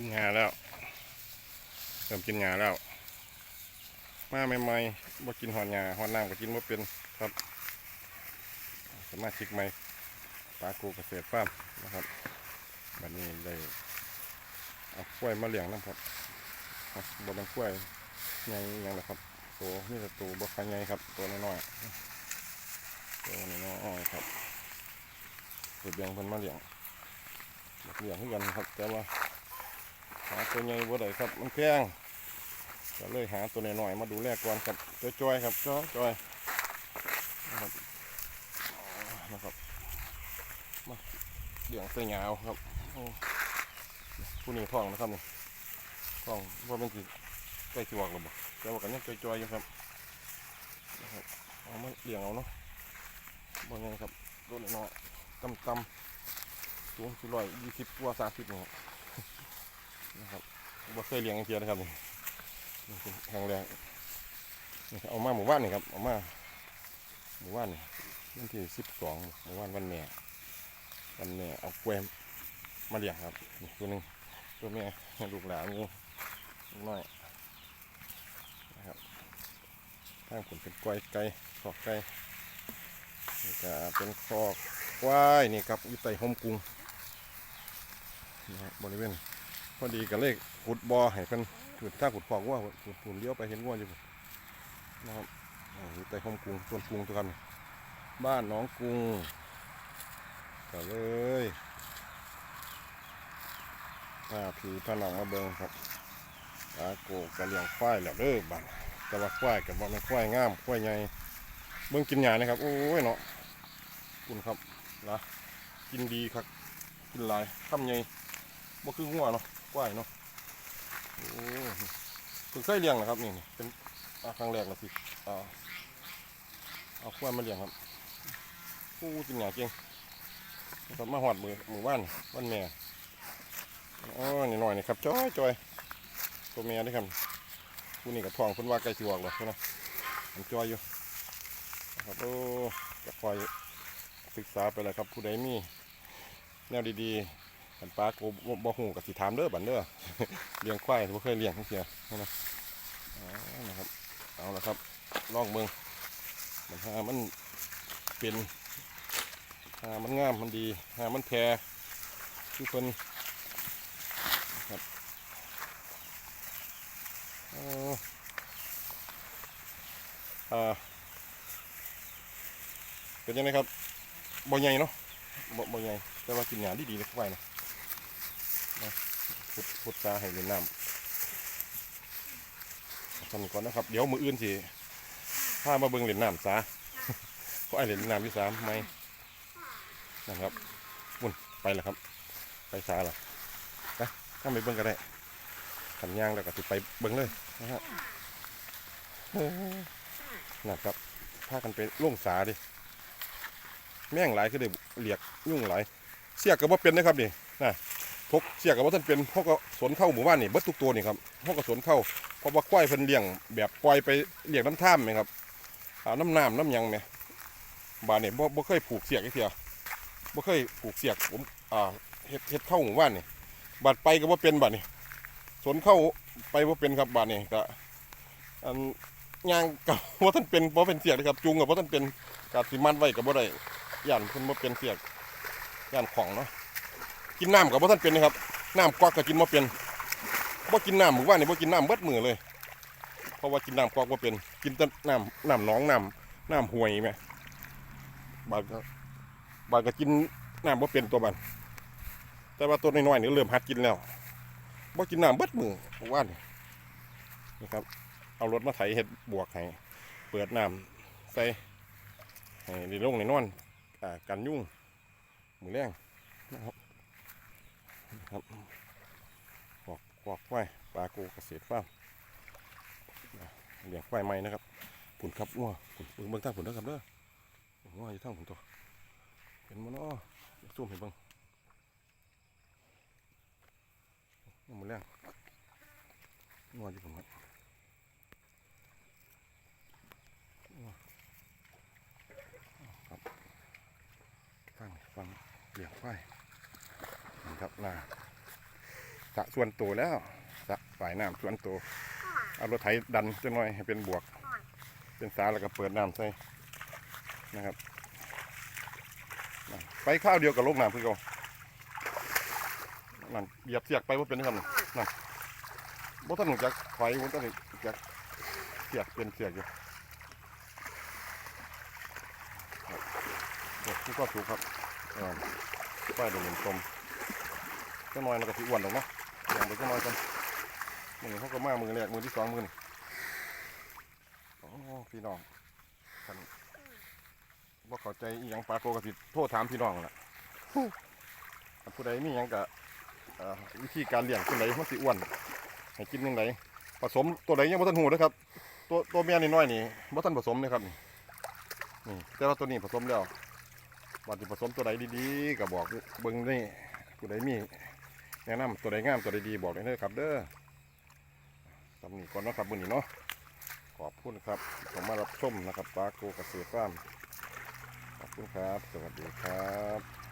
กินงาแล้วเริ่มกินงาแล้ว มาใหม่ๆบ่กินหอนงาหอนน้ำก็กินบ่เป็นครับสมาชิกใหม่ปลากูเกษตรฟาร์มนะครับบัดนี้ได้เอากล้วยมาเลี้ยงน้ำครับบ่เป็นกล้วยใหญ่อยังละครับตัวนี่แต่ตัวบ่ค่อยใหญ่ครับ ตัวน้อยๆตัวน้อยๆครับเก็บเลี้ยงเพิ่นมาเลี้ยงเลี้ยงคือกันครับแต่ว่า หาตัวใหญ่บ่ได้ครับมันแพงก็เลยหาตัวน้อยๆมาดูแลก่อนครับจอยๆครับจอยจอยนะครับนะครับมาเลี้ยงใส่หยาวครับผู้นี้ท้องนะครับนี่ท้องว่าเป็นสิใกล้จวกหรือเปล่าแต่ว่ากันยังจอยๆอยู่ครับนะครับเอามาเลี้ยงเอาเนาะบ่ไงครับตัวน้อยๆต่ำๆสูงสี่ร้อยยี่สิบกว่าสามสิบนี่ นะครับบ่เคยเลี้ยงเทียนะครับนี่นี่คือครั้งแรกเอามาหมู่บ้านนี่ครับเอามาหมู่บ้านนี่วันที่สิบสองหมู่บ้านวันแม่วันแม่เอาแกวมมาเลี้ยงครับนี่ตัวหนึงตัวแม่ลูกหลานนี่น้อยนะครับทางผลเป็นกล้วยไก่ขอกไก่นี่ก็เป็นขอกควายนี่ครับอยู่ใต้ห่มกรุงนะบริเวณ พอดีกับเลขขุดบ่อให้เพิ่นขุดถ้าขุดคลองว่าขุดขุดเลี้ยวไปเห็นว่าอยู่นะครับอยู่ใต้ห้องกรุงต้นกรุงตัวกันบ้านน้องกรุงก็เลยพาผีพาหนังมาเบิ่งครับอาโกกระเลียงควายแล้วเด้อบ้านแต่ว่าควายกับว่ามันควายงามควายใหญ่เบิ่งกินหญ้านะครับ โอ้ยเนาะคุณครับนะกินดีครับกินหลายคำใหญ่บ่คืองัวเนาะ ควายเนาะโอ้เพิ่งเคยเลี้ยงนะครับนี่เป็นครั้งแรกแล้วสิอ่าเอาควายมาเลี้ยงครับโอ้กินหยาเก่งนะครับมาหอดมือหมู่บ้านบ้านแม่อ๋อนี่หน่อยนี่ครับจ้อยจ้อยตัวแม่นี่ครับผู้นี้กับทองเพิ่นว่าใกล้สิออกแล้วใช่ไหมมันจ้อยอยู่ครับโอ้จะคอยศึกษาไปเลยครับผู้ใดมีแนวดีๆ กันปลาโกบ่บ่หูกับสิถามเด้อบันเด้อเลี้ยงควายไม่เคยเลี้ยงทั้งเสียนะนะครับ เอาละครับลองเบิ่งมันหามันเป็นหามันงามมันดีหามันแพรทุกคนครับเอ่ออ่าเป็นยังไงครับบ่ใหญ่เนาะบ่บ่ใหญ่แต่ว่ากินหยาดีๆเลยควายนะ พุดพุดตาให้เล่นน้ำทำก่อนนะครับ เดี๋ยวมืออื่นสิพามาเบิ่งเล่นน้ำซาเพราะไอ้เล่นน้ำที่สามไม่นะครับมุ่นไปแล้วครับ ไปซาละนะถ้าไม่เบิ่งก็ได้ขันย่างแล้วก็สิไปเบิ่งเลยนะฮะนะครับพากันไปล่งสาดิแม่งหลายคือได้เหลียกยุ่งหลายเสียกก็บ่เป็นนะครับนี่นะ พกเสียกับว่าท่านเป็นพวกก็สนเข้าหมู่บ้านนี่เบิดทุกตัวนี่ครับพวกก็สนเข้าเพราะว่าควายเพิ่นเลี้ยงแบบปล่อยไปเลี้ยงน้ำท่ามไหมครับน้ำน้ำน้ำยังเนี่ยบ้านนี่บ่บ่เคยผูกเสียกไอ้เทียบ่เคยผูกเสียกผมอ่าเฮ็ดเฮ็ดเข้าหมู่บ้านนี่บาดไปก็บ่เป็นบาดนี่สนเข้าไปบ่เป็นครับบาดนี่ก็อันยางกับว่าท่านเป็นบ่เป็นเสียกเลยครับจุงกับว่าท่านเป็นกาสิมันไว้กับบ่ได้ย่านเพิ่นบ่เป็นเสียกย่านของเนาะ กินน้ำกับว่าท่านเป็นนะครับน้ำกวักก็กินมาเป็นบ่กินน้ำหมู่บ้านนี่บ่กินน้ำเบิดมือเลย เพราะว่ากินน้ำกวักบ่เป็น กินแต่น้ำน้ำหนองน้ำน้ำห้วยแม่บางก็บางก็กินน้ำบ่เป็นตัวบันแต่ว่าตัวน้อยๆนี่เริ่มหัดกินแล้วบ่กินน้ำเบิดมือหมู่บ้านนี่นะครับ เอารถมาไถเห็ดบวกให้เปิดน้ำใส่ให้ในลงในนอนอ่ากันยุ่งมือแรงนะครับ ครับขอกขอกควายปลาโกเกษตรฟาร์มเลี้ยงควายใหม่นะครับผุนครับงัวผุนเบิ่งเบิ่งทางผุนนะครับเด้องัวอยู่ทางผุนตัวเห็นมันเนาะซูมให้เบิ่งงัวมันแรงงัวอยู่ผมครับครับฟังฟังเลี้ยงควายนี่ ครับนาสะส่วนตัวแล้วสะฝ่ายน้ำส่วนตัวเอารถไถดันจะหน่อยให้เป็นบวก เป็นสาแล้วก็เปิดน้ำใส่นะครับไปข้าวเดียวกับลงน้ำคือเขานั่นเหยียบเสียกไปว่าเป็นครับนั่นนั่นบ่ท่านหนูจักไฟบ่ท่านหนูจักเสียกเป็นเสียกอยู่ที่ก็ถูกครับอ่าป้ายดี๋ยวเหมือนช มก็น้อยมันก็สิอ้วนหรอกเนาะอย่างไปก็น้อยกันมือเขาก็มามือแรกมือที่สองมือนี่โอ้พี่น้องท่านว่าเข้าใจอีหยังปลาโกกระสิโทษถามพี่น้องล่ะผู้ใดมีหยังกะวิธีการเลี้ยงตัวไหนมันสิอ้วนให้กินยังไงผสมตัวไหนยังบ่ทันหูนะครับ ตัวตัวเมียนี่น้อยนี่บ่ทันผสมเลยครับนี่นี่แต่ว่าตัวนี้ผสมแล้วว่าสิผสมตัวไหนดีๆก็บอกเบิ่งนี่ผู้ใดมี แนะนำตัวใดงามตัวใดดีบอกได้เลยครับ เด้อสำนีก่อนนะครับมื้อนี้เนาะขอบคุณครับผมมารับชมนะครับปลาโกเสือฟ้ามขอบคุณครับ สวัสดีครับ